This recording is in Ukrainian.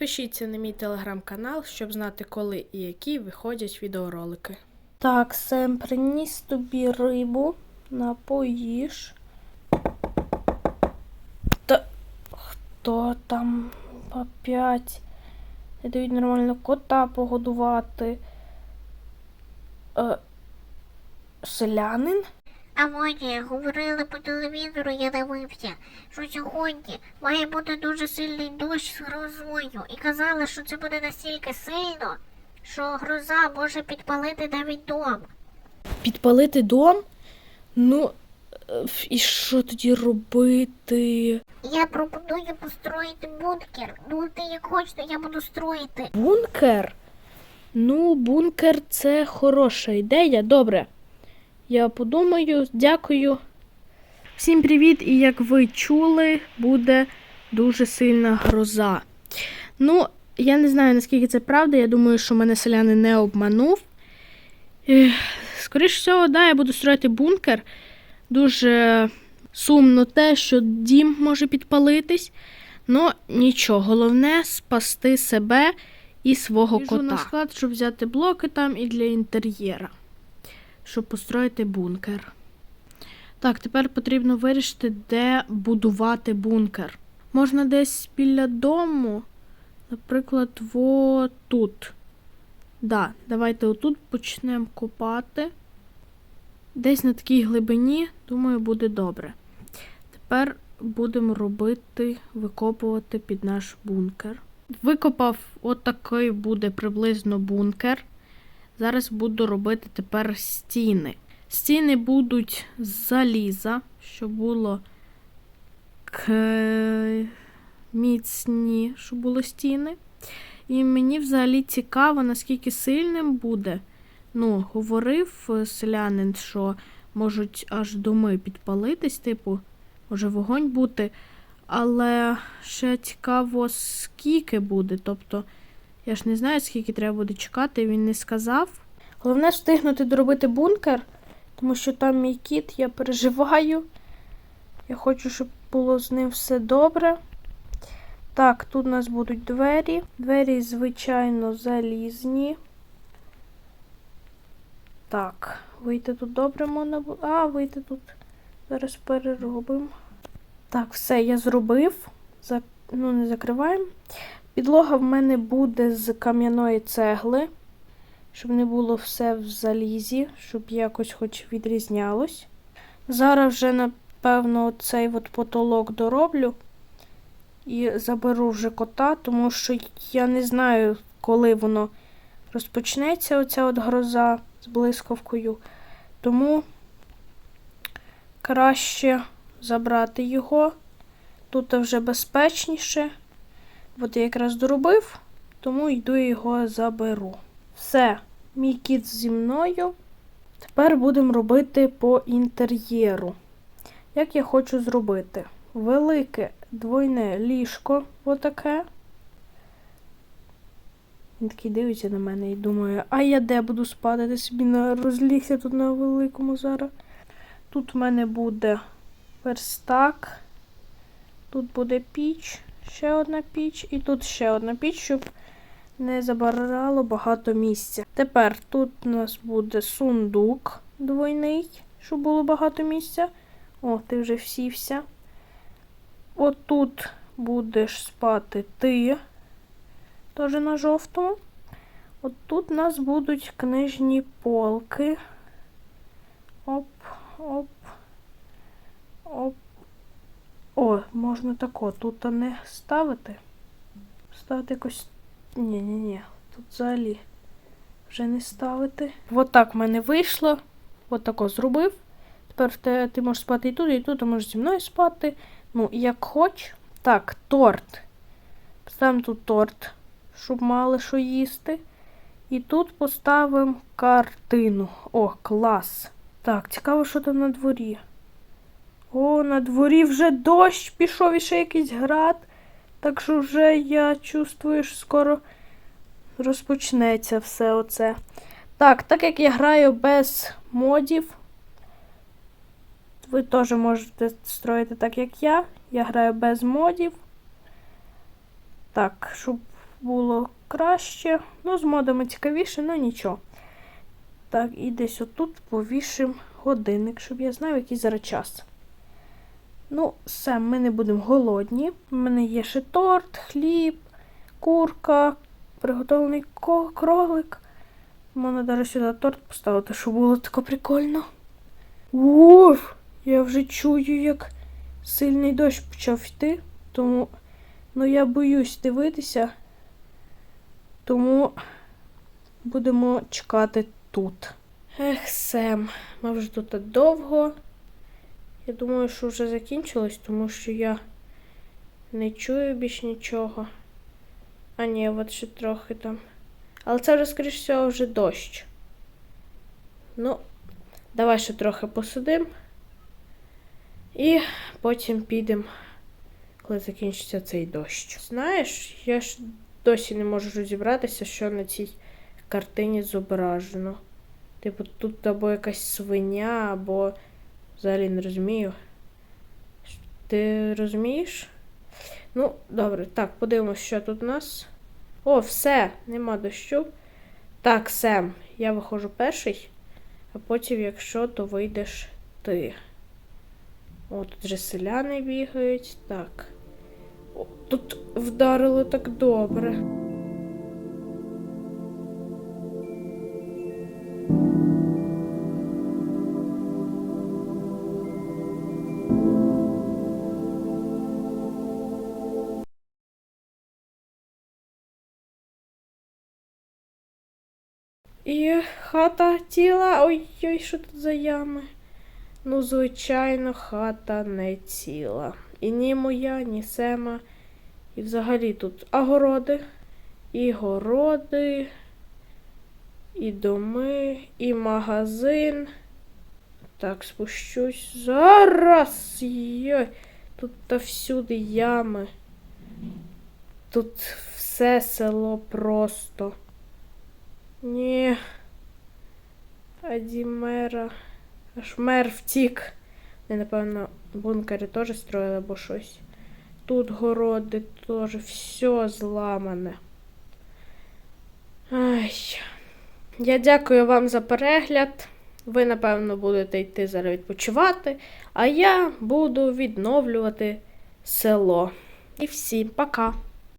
Підпишіться на мій телеграм-канал, щоб знати, коли і які виходять відеоролики. Так, Сем, приніс тобі рибу на поїж. Та хто там опять? Не дають нормально кота погодувати. Е, селянин? А Моні, говорили по телевізору, я дивився, що сьогодні має бути дуже сильний дощ з грозою. І казали, що це буде настільки сильно, що гроза може підпалити навіть дом. Підпалити дом? Ну, е, і що тоді робити? Я пропоную построїти бункер. Ну, ти як хочеш, я буду строїти. Бункер? Ну, бункер це хороша ідея. Добре. Я подумаю, дякую. Всім привіт! І як ви чули, буде дуже сильна гроза. Ну, я не знаю, наскільки це правда. Я думаю, що мене селянин не обманув. Скоріше всього, да, я буду строїти бункер. Дуже сумно те, що дім може підпалитись. Ну, нічого, головне спасти себе і свого Біжу кота. на склад, щоб взяти блоки там і для інтер'єра, щоб построїти бункер. Так, тепер потрібно вирішити, де будувати бункер. Можна десь біля дому, наприклад, во тут. Да, давайте отут почнемо копати. Десь на такій глибині, думаю, буде добре. Тепер будемо робити, викопувати під наш бункер. Викопав отакий буде приблизно бункер. Зараз буду робити тепер стіни. Стіни будуть з заліза, щоб було к... міцні, щоб було стіни. І мені взагалі цікаво, наскільки сильним буде. Ну, говорив е, селянин, що можуть аж доми підпалитись, типу, може вогонь бути. Але ще цікаво, скільки буде. Тобто, я ж не знаю, скільки треба буде чекати, він не сказав. Головне встигнути доробити бункер, тому що там мій кіт, я переживаю. Я хочу, щоб було з ним все добре. Так, тут у нас будуть двері. Двері, звичайно, залізні. Так, вийти тут добре можна буде. А, вийти тут. Зараз переробимо. Так, все, я зробив. За... Ну, не закриваємо. Підлога в мене буде з кам'яної цегли, щоб не було все в залізі, щоб якось хоч відрізнялось. Зараз вже, напевно, цей от потолок дороблю і заберу вже кота, тому що я не знаю, коли воно розпочнеться, оця от гроза з блискавкою. Тому краще забрати його. Тут вже безпечніше. От я якраз доробив, тому йду його заберу. Все, мій кіт зі мною. Тепер будемо робити по інтер'єру. Як я хочу зробити? Велике двойне ліжко, отаке. Він такий дивиться на мене і думає, а я де буду спати? Ти собі на розлігся тут на великому зараз. Тут в мене буде верстак. Тут буде піч, ще одна піч, і тут ще одна піч, щоб не забирало багато місця. Тепер тут у нас буде сундук двойний, щоб було багато місця. О, ти вже всівся. Отут будеш спати ти, теж на жовтому. От тут у нас будуть книжні полки. Оп, оп. О, можна тако, тут не ставити. Ставити якось. Ні-ні-ні, тут взагалі вже не ставити. От так в мене вийшло. От тако зробив. Тепер ти, ти можеш спати і тут, і тут, а можеш зі мною спати. Ну, як хоч. Так, торт. Поставимо тут торт, щоб мали що їсти. І тут поставимо картину. О, клас. Так, цікаво, що там на дворі. О, на дворі вже дощ пішов і ще якийсь град. Так що вже я чувствую, що скоро розпочнеться все оце. Так, так як я граю без модів, ви теж можете строїти так, як я. Я граю без модів. Так, щоб було краще. Ну, з модами цікавіше, ну нічого. Так, і десь отут повішим годинник, щоб я знав, який зараз час. Ну, все, ми не будемо голодні. У мене є ще торт, хліб, курка, приготовлений кролик. Можна навіть сюди торт поставити, щоб було тако прикольно. Уф! Я вже чую, як сильний дощ почав йти, тому ну, я боюсь дивитися, тому будемо чекати тут. Ех, Сем, ми вже тут довго. Я думаю, що вже закінчилось, тому що я не чую більш нічого. А ні, от ще трохи там. Але це вже, скоріш всього, вже дощ. Ну, давай ще трохи посидим. І потім підемо, коли закінчиться цей дощ. Знаєш, я ж досі не можу розібратися, що на цій картині зображено. Типу, тут або якась свиня, або взагалі не розумію. Ти розумієш? Ну, добре, так, подивимось, що тут у нас. О, все, нема дощу. Так, Сем, я виходжу перший, а потім, якщо, то вийдеш ти. О, тут же селяни бігають. Так. О, тут вдарило так добре. І хата ціла. Ой-ой, що тут за ями? Ну, звичайно, хата не ціла. І ні моя, ні Сема. І взагалі тут огороди, і городи, і доми, і магазин. Так, спущусь. Зараз. Йой. Тут та всюди ями. Тут все село просто. Ні. А Дімера. Аж мер втік. Вони, напевно, бункери теж строїли або щось. Тут городи теж все зламане. Ай. Я дякую вам за перегляд. Ви, напевно, будете йти зараз відпочивати, а я буду відновлювати село. І всім пока!